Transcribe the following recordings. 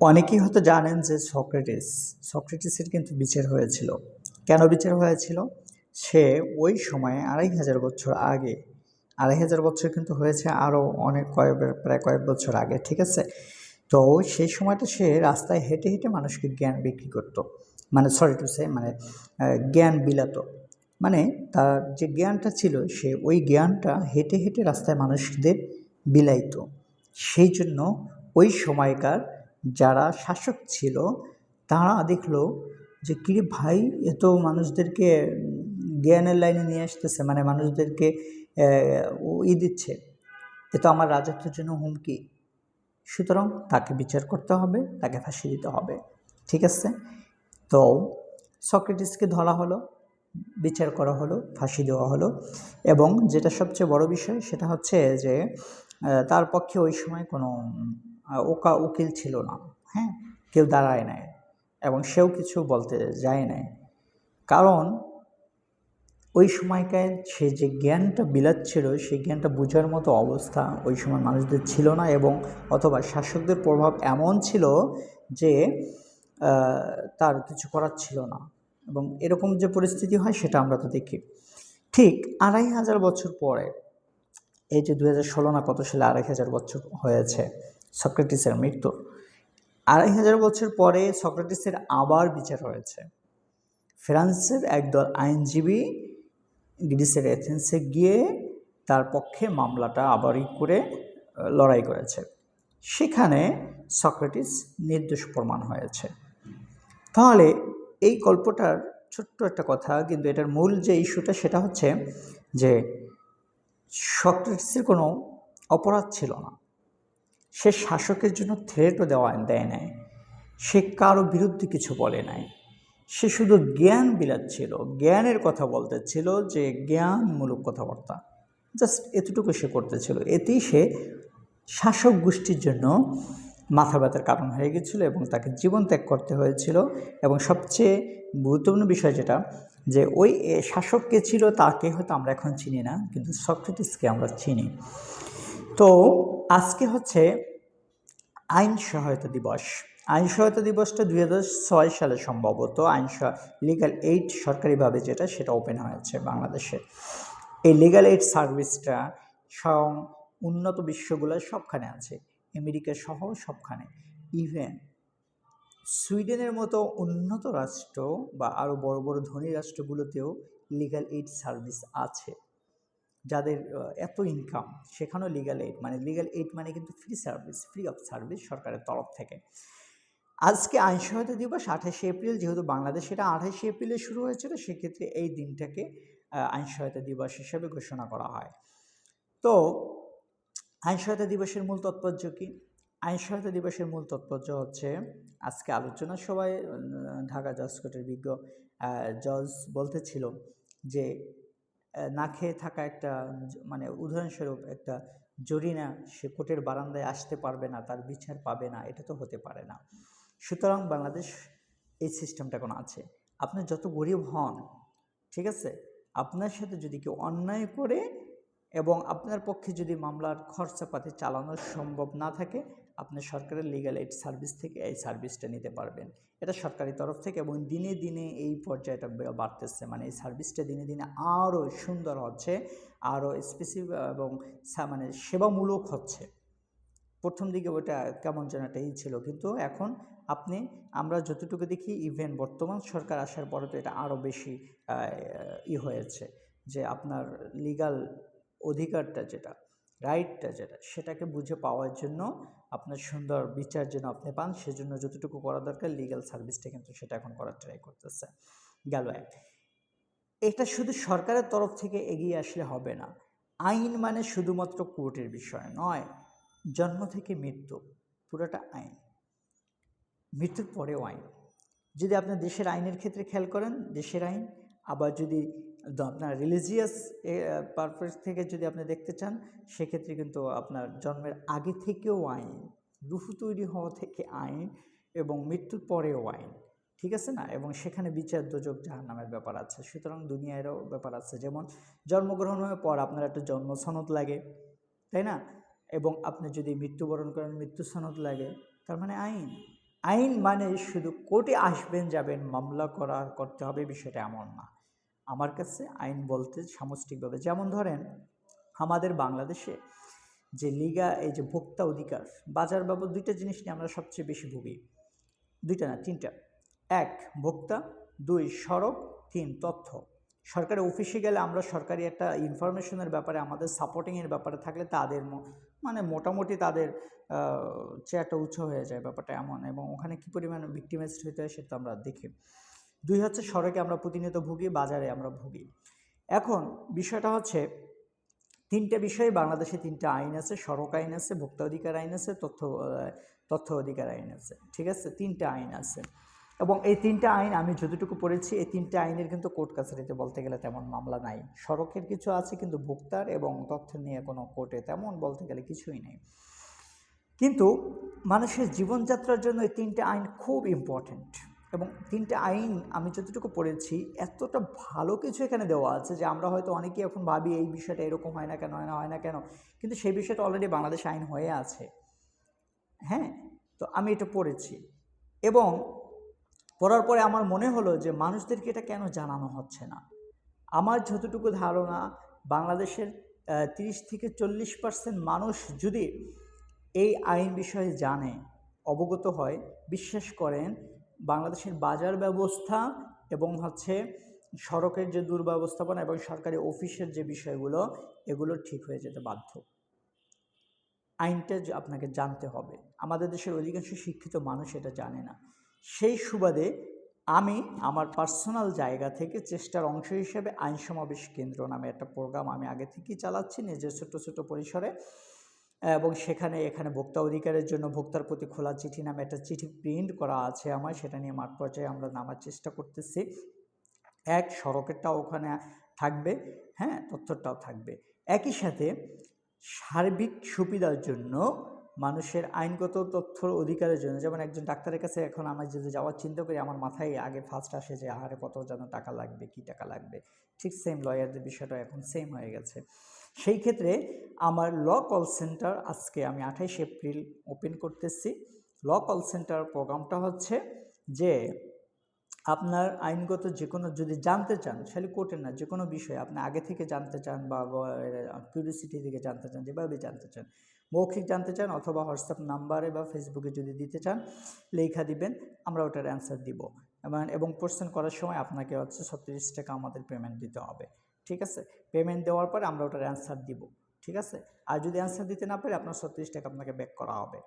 অনেকেই হয়তো জানেন যে সক্রেটিস, সক্রেটিসের কিন্তু বিচার হয়েছিল। কেন বিচার হয়েছিল? সে ওই সময়ে আড়াই হাজার বছর আগে, আড়াই হাজার বছর কিন্তু হয়েছে আরও অনেক কয়েক, প্রায় কয়েক বছর আগে, ঠিক আছে? তো সেই সময়টা সে রাস্তায় হেঁটে হেঁটে মানুষকে জ্ঞান বিক্রি করতো। মানে সরি টু সে মানে জ্ঞান বিলাতো। মানে তার যে জ্ঞানটা ছিল, সে ওই জ্ঞানটা হেঁটে হেঁটে রাস্তায় মানুষদের বিলাইত। সেই জন্য ওই সময়কার যারা শাসক ছিল, তারা দেখল যে, কিরে ভাই, এত মানুষদেরকে জ্ঞানের লাইনে নিয়ে আসতেছে মানে মানুষদেরকে ই দিচ্ছে। এ তো আমার রাজত্বের জন্য হুমকি। সুতরাং তাকে বিচার করতে হবে, তাকে ফাঁসি দিতে হবে। ঠিক আছে? তো সক্রেটিসকে ধরা হলো, বিচার করা হলো, ফাঁসি দেওয়া হলো এবং যেটা সবচেয়ে বড় বিষয় সেটা হচ্ছে যে তার পক্ষে ওই সময় কোনো ওকা উকিল ছিল না হ্যাঁ? কেউ দাঁড়ায় নাই এবং সেও কিছু বলতে যায় নাই। কারণ ওই সময়কার সে যে জ্ঞানটা বিলাচ্ছিল সেই জ্ঞানটা বোঝার মতো অবস্থা ওই সময় মানুষদের ছিল না এবং অথবা শাসকদের প্রভাব এমন ছিল যে তার কিছু করার ছিল না এবং এরকম যে পরিস্থিতি হয় সেটা আমরা তো দেখি। ঠিক আড়াই হাজার বছর পরে, এই যে দু হাজার ষোলো না কত সালে আড়াই হাজার বছর হয়েছে সক্রেটিসের মৃত্যু। আড়াই হাজার বছর পরে সক্রেটিসের আবার বিচার হয়েছে। ফ্রান্সের একদল আইনজীবী গ্রিসের এথেন্সে গিয়ে তার পক্ষে মামলাটা আবারই করে লড়াই করেছে। সেখানে সক্রেটিস নির্দোষ প্রমাণ হয়েছে। তাহলে এই গল্পটার ছোট্ট একটা কথা, কিন্তু এটার মূল যে ইস্যুটা সেটা হচ্ছে যে সক্রেটিসের কোনো অপরাধ ছিল না। সে শাসকের জন্য থ্রেটও দেওয়া দেয় নাই। সে কারও বিরুদ্ধে কিছু বলে নাই। সে শুধু জ্ঞান বিলাচ্ছিল, জ্ঞানের কথা বলতেছিল যে জ্ঞানমূলক কথাবার্তা। জাস্ট এতটুকু সে করতেছিল। এতেই সে শাসক গোষ্ঠীর জন্য মাথা ব্যথার কারণ হয়ে গেছিল এবং তাকে জীবন ত্যাগ করতে হয়েছিল। এবং সবচেয়ে গুরুত্বপূর্ণ বিষয় যেটা, যে ওই শাসক কে ছিল তাকে হয়তো আমরা এখন চিনি না, কিন্তু সক্রেটিসকে আমরা চিনি। তো আজকে হচ্ছে আইন সহায়তা দিবস। আইন সহায়তা দিবসটা দুই ছয় সালে সম্ভবত। আইন লিগাল এইড সরকারিভাবে যেটা, সেটা ওপেন হয়েছে বাংলাদেশে। এই লিগাল এইড সার্ভিসটা স্বয়ং উন্নত বিশ্বগুলো সবখানে আছে। আমেরিকা সহ সবখানে। ইভেন সুইডেনের মতো উন্নত রাষ্ট্র বা আরও বড় বড় ধনী রাষ্ট্রগুলোতেও লিগাল এইড সার্ভিস আছে। যাদের এত ইনকাম সেখানেও লিগাল এইড মানে লিগাল এইড মানে কিন্তু free service free of service সরকারের তরফ থেকে। আজকে আইন সহায়তা দিবস, আঠাশে এপ্রিল, যেহেতু বাংলাদেশ এটা আঠাশে এপ্রিলে শুরু হয়েছিল, সেক্ষেত্রে এই দিনটাকে আইন সহায়তা দিবস হিসেবে ঘোষণা করা হয়। তো আইন সহায়তা দিবসের মূল তাৎপর্য কি? আইন সহায়তা দিবসের মূল তাৎপর্য হচ্ছে, আজকে আলোচনা সবাই ঢাকা জজ কোর্টের বিজ্ঞ জজ বলতেছিল যে না খেয়ে থাকা একটা মানে উদাহরণস্বরূপ একটা জরিনা সে কোর্টের বারান্দায় আসতে পারবে না, তার বিচার পাবে না, এটা তো হতে পারে না। সুতরাং বাংলাদেশ এই সিস্টেমটা এখন আছে। আপনি যত গরিব হন, ঠিক আছে, আপনার সাথে যদি কেউ অন্যায় করে এবং আপনার পক্ষে যদি মামলার খরচাপাতি চালানো সম্ভব না থাকে আপনি সরকারের লিগ্যাল এইড সার্ভিস থেকে এই সার্ভিসটা নিতে পারবেন। এটা সরকারি তরফ থেকে এবং দিনে দিনে এই পর্যায়টা বাড়তেছে। মানে এই সার্ভিসটা দিনে দিনে আরও সুন্দর হচ্ছে, আরও স্পেসিফিক এবং মানে সেবামূলক হচ্ছে। প্রথম দিকে ওটা কেমন যেন একটা ই ছিল, কিন্তু এখন আপনি, আমরা যতটুকু দেখি ইভেন বর্তমান সরকার আসার পরে তো এটা আরও বেশি ই হয়েছে যে আপনার লিগাল অধিকারটা যেটা রাইটটা যেটা, সেটাকে বুঝে পাওয়ার জন্য আপনার সুন্দর বিচার যেন আপনি পান, সেজন্য যতটুকু করা দরকার লিগ্যাল সার্ভিসটা কিন্তু সেটা এখন করার ট্রাই করতেছে। গেল এক। এটা শুধু সরকারের তরফ থেকে এগিয়ে আসলে হবে না। আইন মানে শুধুমাত্র কোর্টের বিষয় নয়, জন্ম থেকে মৃত্যু, পুরোটা আইন। মৃত্যুর পরেও আইন। যদি আপনার দেশের আইনের ক্ষেত্রে খেয়াল করেন, দেশের আইন, আবার যদি আপনার রিলিজিয়াস পারপাস থেকে যদি আপনি দেখতে চান, সেক্ষেত্রে কিন্তু আপনার জন্মের আগে থেকেও আইন, রুহু তৈরি হওয়া থেকে আইন এবং মৃত্যুর পরেও আইন, ঠিক আছে না? এবং সেখানে বিচার দুযোগ জাহান্নামের ব্যাপার আছে। সুতরাং দুনিয়ারও ব্যাপার আছে। যেমন জন্মগ্রহণের পর আপনার একটা জন্ম সনদ লাগে, তাই না? এবং আপনি যদি মৃত্যুবরণ করেন, মৃত্যু সনদ লাগে, তার মানে আইন। আইন মানে শুধু কোর্টে আসবেন, যাবেন, মামলা করা করতে হবে, বিষয়টা এমন না। আমার কাছে আইন বলতে সামষ্টিকভাবে, যেমন ধরেন আমাদের বাংলাদেশে যে লিগা, এই যে ভোক্তা অধিকার, বাজার বাবদ দুইটা জিনিস নিয়ে আমরা সবচেয়ে বেশি ভুগি। দুইটা না, তিনটা। এক, ভোক্তা। দুই, সড়ক। তিন, তথ্য। সরকারি অফিসে গেলে আমরা সরকারি একটা ইনফরমেশনের ব্যাপারে, আমাদের সাপোর্টিংয়ের ব্যাপারে থাকলে তাদের মানে মোটামুটি তাদের চেয়ারটা উঁচু হয়ে যায় ব্যাপারটা এমন। এবং ওখানে কী পরিমাণ ভিক্টিমাইজড হতে হয় সেটা আমরা দেখি। দুই হচ্ছে সড়কে আমরা প্রতিনিয়ত ভুগি, বাজারে আমরা ভুগি। এখন বিষয়টা হচ্ছে, তিনটে বিষয়ে বাংলাদেশে তিনটা আইন আছে, সড়ক আইন আছে ভোক্তা অধিকার আইন আছে, তথ্য তথ্য অধিকার আইন আছে, ঠিক আছে? তিনটা আইন আছে। এবং এই তিনটা আইন আমি যতটুকু পড়েছি, এই তিনটা আইনের কিন্তু কোর্ট কাছারিতে বলতে গেলে তেমন মামলা নাই। সড়কের কিছু আছে কিন্তু ভোক্তার এবং তথ্য নিয়ে কোনো কোর্টে তেমন বলতে গেলে কিছুই নেই। কিন্তু মানুষের জীবনযাত্রার জন্য এই তিনটে আইন খুব ইম্পর্ট্যান্ট এবং তিনটে আইন আমি যতটুকু পড়েছি, এতটা ভালো কিছু এখানে দেওয়া আছে যে আমরা হয়তো অনেকেই এখন ভাবি এই বিষয়টা এরকম হয় না কেন, হয় না হয় না কেন? কিন্তু সেই বিষয়টা অলরেডি বাংলাদেশ আইন হয়ে আছে। হ্যাঁ? তো আমি এটা পড়েছি। এবং পড়ার পরে আমার মনে হলো যে মানুষদেরকে এটা কেন জানানো হচ্ছে না? আমার যতটুকু ধারণা, বাংলাদেশের তিরিশ থেকে চল্লিশ পার্সেন্ট মানুষ যদি এই আইন বিষয়ে জানে, অবগত হয়, বিশ্বাস করেন বাংলাদেশের বাজার ব্যবস্থা এবং হচ্ছে সড়কের যে দুর্ব্যবস্থাপনা এবং সরকারি অফিসের যে বিষয়গুলো, এগুলো ঠিক হয়ে যেতে বাধ্য। আইনটা আপনাকে জানতে হবে, আমাদের দেশের অধিকাংশ শিক্ষিত মানুষ এটা জানে না। সেই সুবাদে আমি আমার পার্সোনাল জায়গা থেকে চেষ্টার অংশ হিসেবে আইন সমাবেশ কেন্দ্র নামে একটা প্রোগ্রাম আমি আগে থেকেই চালাচ্ছি নিজের ছোট ছোট পরিসরে। এবং সেখানে এখানে ভোক্তা অধিকারের জন্য ভোক্তার প্রতি খোলা চিঠি নামে একটা চিঠি প্রিন্ট করা আছে আমার, সেটা নিয়ে মাঠ পর্যায়ে আমরা নামার চেষ্টা করতেছি। এক, সড়কেরটাও ওখানে থাকবে হ্যাঁ তথ্যটাও থাকবে। একই সাথে সার্বিক সুবিধার জন্য মানুষের আইনগত তথ্য অধিকারের জন্য, যেমন একজন ডাক্তারের কাছে এখন আমার যদি যাওয়ার চিন্তা করি, আমার মাথায় আগে ফার্স্ট আসে যে, আহারে কত যেন টাকা লাগবে, কি টাকা লাগবে। ঠিক সেম লয়ারদের বিষয়টা এখন সেম হয়ে গেছে। সেই ক্ষেত্রে আমার ল কল সেন্টার আজকে আমি আঠাইশ এপ্রিল ওপেন করতেছি। ল কল সেন্টার প্রোগ্রামটা হচ্ছে যে আপনার আইনগত যে কোনো যদি জানতে চান খালি কোর্টে না যে কোনো বিষয়ে আপনি আগে থেকে জানতে চান বা কিউরিসিটি থেকে জানতে চান, যেভাবে জানতে চান, মৌখিক জানতে চান অথবা হোয়াটসঅ্যাপ নাম্বারে বা ফেসবুকে যদি দিতে চান, লেখা দিবেন, আমরা ওটার অ্যান্সার দিব। এবং কোশ্চেন করার সময় আপনাকে হচ্ছে ছত্রিশ টাকা আমাদের পেমেন্ট দিতে হবে। ঠিক আছে? পেমেন্ট দেওয়ার পরে আমরা ওটার অ্যান্সার দিব, ঠিক আছে? আর যদি অ্যান্সার দিতে না পারি, আপনার ছত্রিশ টাকা আপনাকে ব্যাক করা হবে।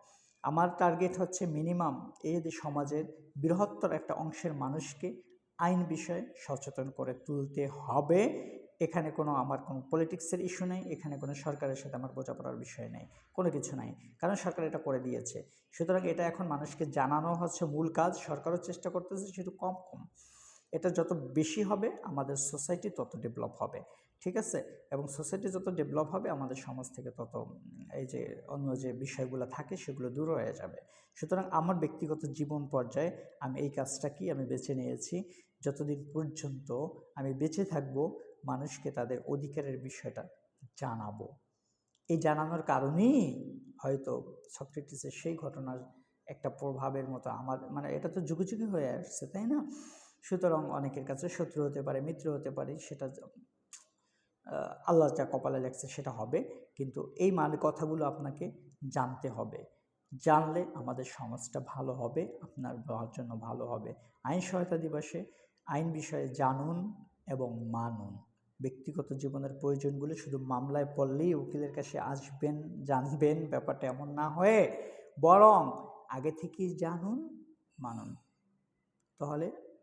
আমার টার্গেট হচ্ছে মিনিমাম এই সমাজের বৃহত্তর একটা অংশের মানুষকে আইন বিষয়ে সচেতন করে তুলতে হবে। এখানে কোনো আমার কোনো পলিটিক্সের ইস্যু নেই, এখানে কোনো সরকারের সাথে আমার বোঝাপড়ার বিষয় নেই, কোনো কিছু নাই। কারণ সরকার এটা করে দিয়েছে। সুতরাং এটা এখন মানুষকে জানানো হচ্ছে মূল কাজ, সরকারও চেষ্টা করতেছে শুধু কম কম। এটা যত বেশি হবে আমাদের সোসাইটি তত ডেভেলপ হবে, ঠিক আছে? এবং সোসাইটি যত ডেভেলপ হবে, আমাদের সমাজ থেকে তত এই যে অন্য যে বিষয়গুলো থাকে সেগুলো দূর হয়ে যাবে। সুতরাং আমার ব্যক্তিগত জীবন পর্যায়ে আমি এই কাজটা কি আমি বেছে নিয়েছি, যতদিন পর্যন্ত আমি বেঁচে থাকব, মানুষকে তাদের অধিকারের বিষয়টা জানাব। এই জানানোর কারণেই হয়তো সক্রেটিসের সেই ঘটনার একটা প্রভাবের মতো আমার মানে এটা তো যুগে যুগে হয়ে আসছে, তাই না? সুতরাং অনেকের কাছে শত্রু হতে পারে, মিত্র হতে পারে, সেটা আল্লাহ যা কপালে লেখছে সেটা হবে। কিন্তু এই মানে কথাগুলো আপনাকে জানতে হবে। জানলে আমাদের সমাজটা ভালো হবে, আপনার জন্য ভালো হবে। আইন সহায়তা দিবসে আইন বিষয়ে জানুন এবং মানুন। ব্যক্তিগত জীবনের প্রয়োজনগুলো শুধু মামলায় পড়লেই উকিলের কাছে আসবেন, জানবেন, ব্যাপারটা এমন না হয়ে বরং আগে থেকেই জানুন, মানুন। তাহলে